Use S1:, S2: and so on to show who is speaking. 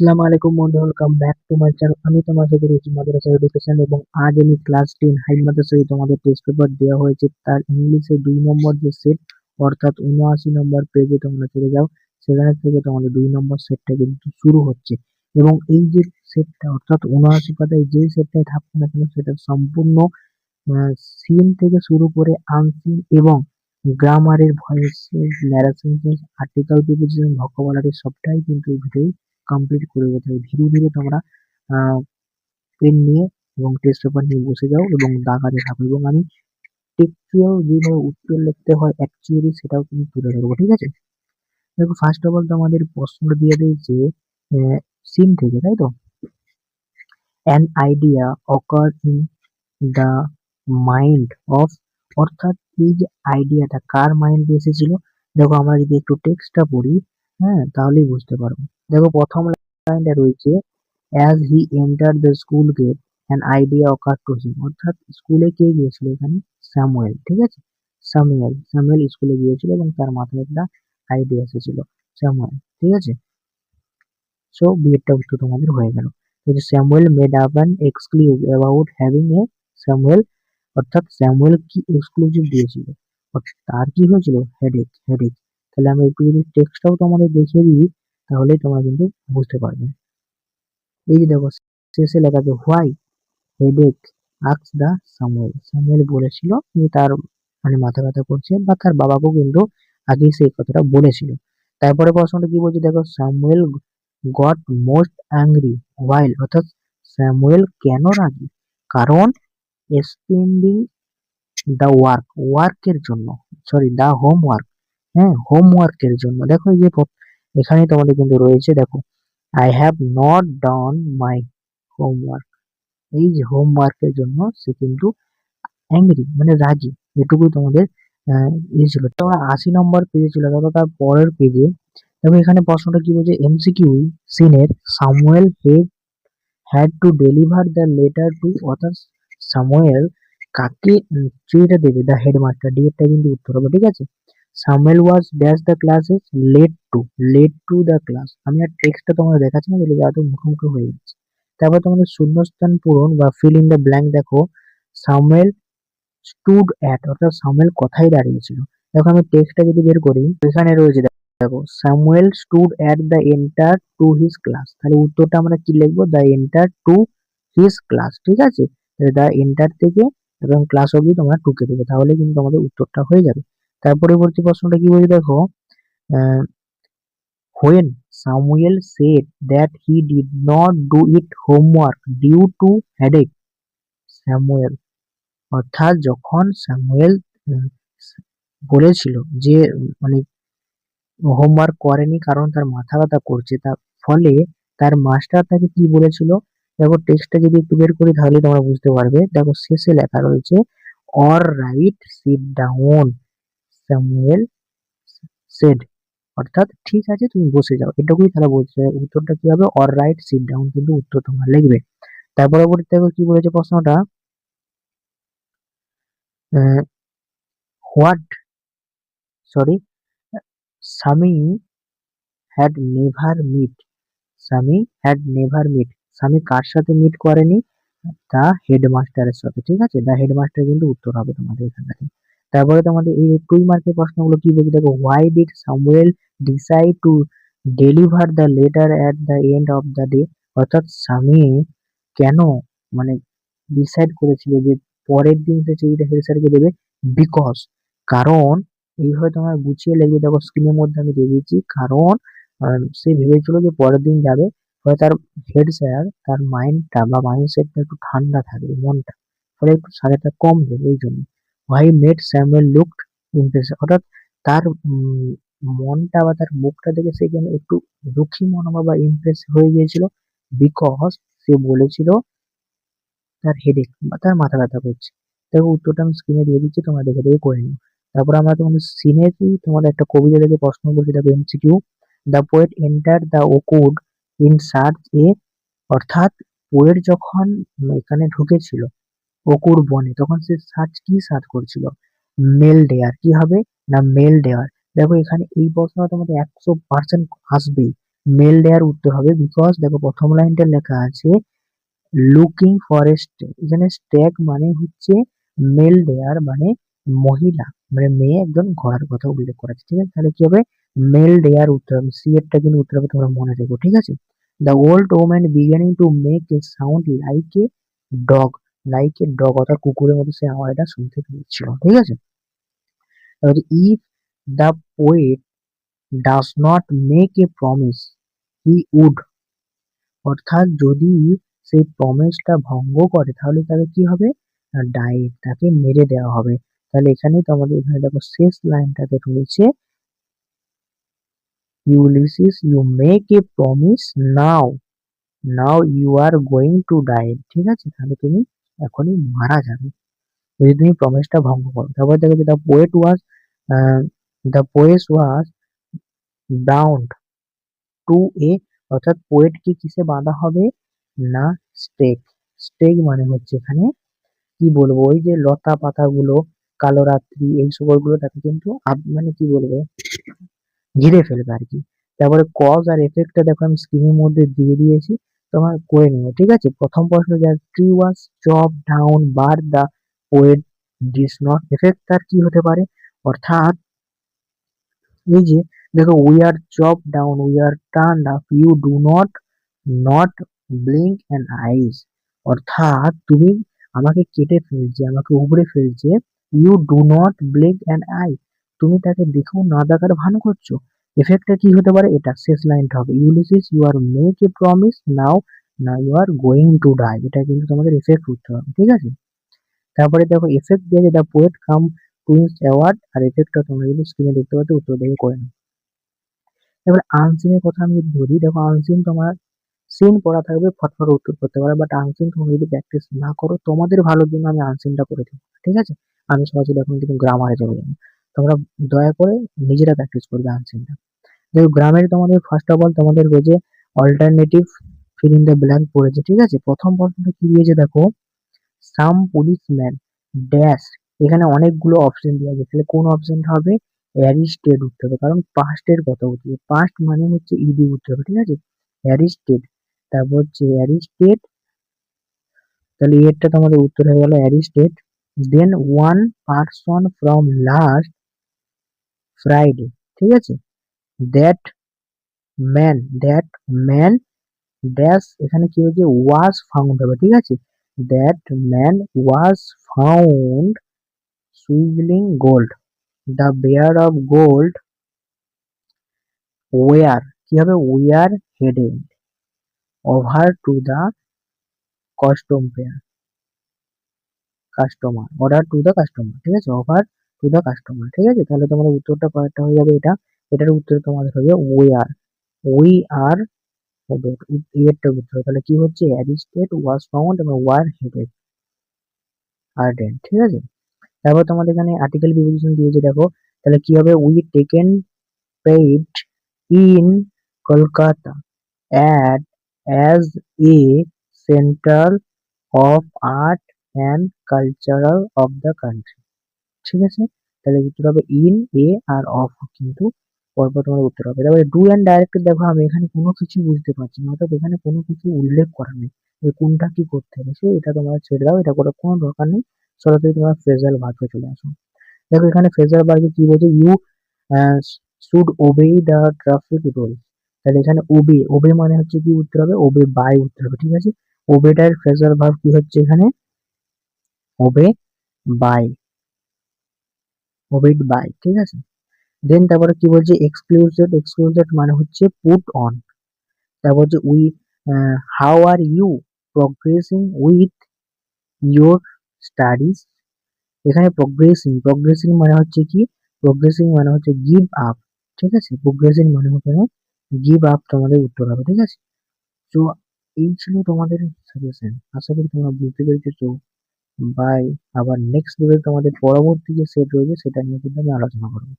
S1: আসসালামু আলাইকুম বন্ধু welcome back to my channel আমি তোমার সাথে রয়েছি মাদ্রাসা এডুকেশন এবং আজ আমি ক্লাস টেন হাই মাদ্রাসায় তোমাদের টেস্ট পেপার দেওয়া হয়েছে। তার ইংলিশে দুই নম্বর যে সেট অর্থাৎ উনআশি নম্বর পেজে তোমরা চলে যাও। সেখানে থেকে তোমাদের দুই নম্বর সেটটা কিন্তু শুরু হচ্ছে। এবং এই যে সেটটা অর্থাৎ উনআশি পাতায় যে সেটটাই থাকবে না কেন, সেটা সম্পূর্ণ সিন থেকে শুরু করে আনসিন এবং গ্রামারের voices narrations article preposition vocabulary সবটাই কিন্তু এই ভিডিও কমপ্লিট করে যেতে ধীরে ধীরে তোমরা পেন নিয়ে এবং টেস্ট পেপার নিয়ে বসে যাও এবং দাগাতে থাকো। এবং আমি টেকচুয়াল যেভাবে উত্তর লিখতে হয় অ্যাকচুয়ালি সেটাও কিন্তু তুলে ধরবো, ঠিক আছে? দেখো ফার্স্ট অফ অল তোমাদের প্রশ্নটা দিয়ে দিয়েছে সিন থেকে, তাই তো? An idea occur in the mind of অর্থাৎ এই যে আইডিয়াটা কার মাইন্ডে এসেছিল? দেখো, আমরা যদি একটু টেক্সটটা পড়ি হ্যাঁ তাহলেই বুঝতে পারব। দেখো প্রথম লাইনটা রয়েছে as he enter the school gate an idea occur to him অর্থাৎ স্কুলে কে গিয়েছিল এখানে? স্যামুয়েল ঠিক আছে? স্যামুয়েল স্যামুয়েল স্কুলে গিয়েছিল এবং তার মাথায় একটা আইডিয়া এসেছিল স্যামুয়েল ঠিক আছে? সো বিয়েরটা উত্তর তোমাদের হয়ে গেল। Samuel made up an excuse about having a Samuel অর্থাৎ স্যামুয়েল কি এক্সক্লুসিভ দিয়েছিল? তার কি হয়েছিল? হেডেক হেডেক তাহলে আমি একটু যদি টেক্সটটাও তোমাদের দেখিয়ে দিই তাহলেই তোমরা কিন্তু বুঝতে পারবে। এই যে দেখো, শেষে লেখা আছে, why headache asks the Samuel Samuel বলেছিল যে তার মানে মাথা ব্যথা করছে বা তার বাবাকেও কিন্তু আগেই সেই কথাটা বলেছিল। তারপরে প্রশ্নটা কি বলছে? দেখো, Samuel got most angry while অর্থাৎ স্যামুয়েল কেন রাগি? কারণ স্পেন্ডিং দ্য ওয়ার্ক, ওয়ার্কের জন্য, সরি, দ্য হোমওয়ার্ক হ্যাঁ হোমওয়ার্কের জন্য। দেখো এই যে এখানে তোমাদের কিন্তু রয়েছে, দেখো I have not done my homework এই যে হোমওয়ার্কের জন্য সে কিন্তু অ্যাংরি মানে রাজি এটুকুই তোমাদের ইয়ে ছিল। তোমরা আশি নম্বর পেজে চলে গেলো তার পরের পেজে দেখো এখানে প্রশ্নটা কি বলছে এমসিকিউ সিনের Samuel had had to deliver the letter to অর্থাৎ সামুয়েল কাকে চিঠিটা দেবে দ্য হেডমাস্টার ডিএরটা কিন্তু উত্তর হবে, ঠিক আছে? Samuel was dash the classes late to late to the class আমি আর টেক্সটটা তোমাদের দেখাচ্ছি না বলে যাতে মুখোমুখি হয়ে যাচ্ছে তারপর তোমাদের শূন্যস্থান পূরণ বা ফিল ইন দ্য ব্ল্যাঙ্ক দেখো সামুয়েল স্টুড অ্যাট অর্থাৎ সামুয়েল কোথায় দাঁড়িয়েছিল? দেখো আমি টেক্সটটা যদি বের করি, এখানে রয়েছে দেখো Samuel stood at the enter to his class তাহলে উত্তরটা আমরা কি লিখব? The enter to his class ঠিক আছে? দ্য এন্টার থেকে এবং ক্লাস অবধি তোমরা টুকে দেবে, তাহলে কিন্তু তোমাদের উত্তরটা হয়ে যাবে। তার পরবর্তী প্রশ্নটা কি বলছে দেখো? When Samuel said that he did not do it homework due to headache Samuel অর্থাৎ যখন স্যামুয়েল বলেছিল যে মানে হোমওয়ার্ক করেনি কারণ তার মাথা ব্যথা করছে, তার ফলে তার মাস্টার তাকে কি বলেছিল? দেখো টেক্সটটা যদি একটু বের করি তাহলে তোমরা বুঝতে পারবে। দেখো, শেষে লেখা রয়েছে all right sit down Samuel said অর্থাৎ ঠিক আছে, তুমি বসে যাও। এটুকুই তারা বলছে। উত্তরটা কি হবে? অর রাইট সিট ডাউন কিন্তু উত্তর তোমরা লিখবে। তার পরবর্তী দেখো কি বলেছে প্রশ্নটা? What sorry Swami had never met Swami had never met Swami কার সাথে মিট করেনি? দা হেডমাস্টারের সাথে। ঠিক আছে? দা হেডমাস্টার কিন্তু উত্তর হবে তোমাদের এখান থেকে। তারপরে তোমাদের এই টুই মার্কের প্রশ্নগুলো কি বলছে? দেখো why did Samuel decide to deliver the letter at the end of the day অর্থাৎ স্বামী কেন মানে ডিসাইড করেছিল যে পরের দিন সে চিঠিটা হেড স্যারকে দেবে? বিকজ কারণ এইভাবে তোমার গুছিয়ে লিখবে, দেখো স্ক্রিনের মধ্যে আমি দিয়ে দিয়েছি, কারণ সে ভেবেছিল যে পরের দিন যাবে, ফলে তার হেড স্যার তার মাইন্ডটা বা মাইন্ডসেটটা একটু ঠান্ডা থাকবে, মনটা, ফলে একটু সাজাটা কম দেবে ওই জন্য। Why made Samuel looked impress অর্থাৎ তার মনটা বা তার মুখটা দেখে সে যেন একটু দুঃখী মনোভাব বা ইমপ্রেস হয়ে গিয়েছিল বিকজ সে বলেছিল তার হেডেক বা তার মাথা ব্যথা করছে। দেখো, উত্তরটা আমি স্ক্রিনে দিয়ে দিচ্ছি, তোমরা দেখে দেখে করে নিও। তারপর আমরা তোমাদের সিনেরি তোমাদের একটা কবিতা থেকে প্রশ্ন করছি দেখো MCQ the poet enter the wood in search a অর্থাৎ পোয়েট যখন এখানে ঢুকেছিল অকুর বনে। তখন সে সার্চ কি সার্চ করছিল? Male deer. কি হবে? না, মেল ডেয়ার। দেখো, এখানে এই প্রশ্নটা তোমাদের একশো পার্সেন্ট আসবেই। মেল দেয়ার উত্তর হবে বিকজ দেখো, প্রথম লাইনটা লেখা আছে লুকিং ফর এ এখানে স্ট্যাক মানে হচ্ছে মেল দেয়ার মানে মহিলা। মানে মেয়ে একজন ঘোড়ার কথা উল্লেখ করা আছে। ঠিক আছে? তাহলে কি হবে? মেল দেয়ার উত্তর হবে। সি এরটা কিন্তু উত্তর হবে, তোমরা মনে রেখো। ঠিক আছে? The old woman beginning to make a sound like a dog like a dog অর্থাৎ কুকুরের মতো সে আওয়াজটা শুনতে পেয়েছিল, ঠিক আছে? If the poet does not make a promise he would অর্থাৎ যদি সেই প্রমিসটা ভঙ্গ করে, তাহলে তাকে কি হবে? না ডাইট তাকে মেরে দেওয়া হবে। তাহলে এখানেই তো আমাদের এখানে দেখো শেষ লাইনটাতে রয়েছে Ulysses you make a promise now now you are going to die ঠিক আছে? তাহলে তুমি এখনই মারা যাবে। যদি তুমি প্রমিসটা ভঙ্গ করো তারপর দেখো যে the poet was the poets was bound to a অর্থাৎ পোয়েটকে কিসে বাঁধা হবে? না স্টেক স্টেক মানে হচ্ছে এখানে কি বলব? ওই যে লতা পাতাগুলো, কালো রাত্রি, এই সকলগুলো তাকে কিন্তু মানে কি বলব? ঘিরে ফেলবে আর কি। তারপরে কজ আর এফেক্টটা দেখো আমি স্ক্রিনের মধ্যে দিয়ে দিয়েছি। তোমার করে নিও ঠিক আছে? প্রথম প্রশ্ন যা tree was chop down by the poet does not effect তার কি হতে পারে? অর্থাৎ এই যে, দেখো we are chop down we are turn up you do not not blink and eyes অর্থাৎ তুমি আমাকে কেটে ফেলছে, আমাকে উবড়ে ফেলছে you do not blink and I তুমি তাকে দেখেও না দেখার ভান করছ? এফেক্টটা কি হতে পারে? এটা শেষ লাইনটা হবে। Ulysses you are make a promise now না you are going to die এটা কিন্তু তোমাদের এফেক্ট করতে হবে, ঠিক আছে? তারপরে দেখো effect the poet come queens award আর এফেক্টটা তোমরা যদি স্ক্রিনে দেখতে পাচ্ছ, উত্তর দেখে করে নাও। এবার আনসিনের কথা আমি ধরি, দেখো আনসিন তোমার সিন পড়া থাকবে, ফটফট উত্তর করতে পারে। বাট আনসিন তোমরা যদি প্র্যাকটিস না করো, তোমাদের ভালোর জন্য আমি আনসিনটা করে দেবো, ঠিক আছে? আমি সরাসরি এখন কিন্তু গ্রামারে চলে যাব। তোমরা দয়া করে নিজেরা প্র্যাকটিস করবে আনসিনটা গ্রামের তোমাদের ফার্স্ট অফ অল তোমাদের রয়েছে alternative fill in the blank পড়েছে, ঠিক আছে? প্রথম প্রশ্নটা কি দিয়েছে দেখো? সাম পুলিশম্যান ড্যাশ এখানে অনেকগুলো অপশন দেওয়া আছে। তাহলে কোন অপশনটা হবে? অ্যারিস্টেড উঠতে হবে। কারণ পাস্টের কথা উঠবে পাস্ট মানে হচ্ছে ইডি উঠতে হবে, ঠিক আছে? অ্যারিস্টেড তারপর হচ্ছে অ্যারিস্টেড তাহলে এরটা তোমাদের উত্তর হয়ে গেল arrested then one person from last Friday ঠিক আছে? That man that man dash এখানে কি হচ্ছে ওয়াজ ফাউন্ড হবে, ঠিক আছে? That man was found smuggling gold the bar of gold were কি হবে? Were headed over to the custom pair customer order to the customer ঠিক আছে? ওভার টু দ্য কাস্টমার ঠিক আছে? তাহলে তোমাদের উত্তরটা কয়েকটা হয়ে যাবে এটা। এটার উত্তর তোমাদের হবে we are we are headed এরটা উত্তর। তাহলে কি হচ্ছে? অ্যারিস্টেড ওয়াজ ফাউন্ড এবং ওয়ার হেডেড আর্ডেন ঠিক আছে? তারপর তোমাদের এখানে আর্টিকেল প্রিপোজিশন দিয়েছে, দেখো। তাহলে কি হবে? We taken paid in Kolkata at as a central of art and cultural of the country ঠিক আছে? তাহলে উত্তর হবে ইন এ আর অফ কিন্তু পরপর তোমার উত্তর হবে। তারপরে ডু অ্যান্ড ডাইরেক্ট দেখো, আমি এখানে কোনো কিছু বুঝতে পারছি না অর্থাৎ এখানে কোনো কিছু উল্লেখ করা নেই যে কোনটা কি করতে হবে। সে এটা তোমরা ছেড়ে দাও, এটা করে কোনো দরকার নেই। সরাসরি তোমরা ফ্রেজাল ভার্বে চলে আসো। দেখো এখানে ফ্রেজাল ভার্বে কি বলছে? You should obey the traffic rule তাহলে এখানে ওবে ওবে মানে হচ্ছে কি উত্তর হবে? ওবে বাই উত্তর হবে, ঠিক আছে? ওবেটার ফ্রেজাল ভার্ব কি হচ্ছে এখানে? ওবে বাই ওবেড বাই ঠিক আছে? দেন তারপরে কি বলছে? এক্সক্লুসিভ এক্সক্লুসিভ মানে হচ্ছে পুট অন তারপর হচ্ছে we how are you progressing with your studies এখানে প্রগ্রেসিং প্রগ্রেসিং মানে হচ্ছে কি? প্রগ্রেসিং মানে হচ্ছে গিভ আপ ঠিক আছে? প্রগ্রেসিং মানে হচ্ছে গিভ আপ তোমাদের উত্তর হবে, ঠিক আছে? তো এই ছিল তোমাদের সাজেশন আশা করি তোমরা বুঝতে পেরেছ। বাই আবার নেক্সট ভিডিও তোমাদের পরবর্তী যে সেট রয়েছে, সেটা নিয়ে কিন্তু আমি আলোচনা করব।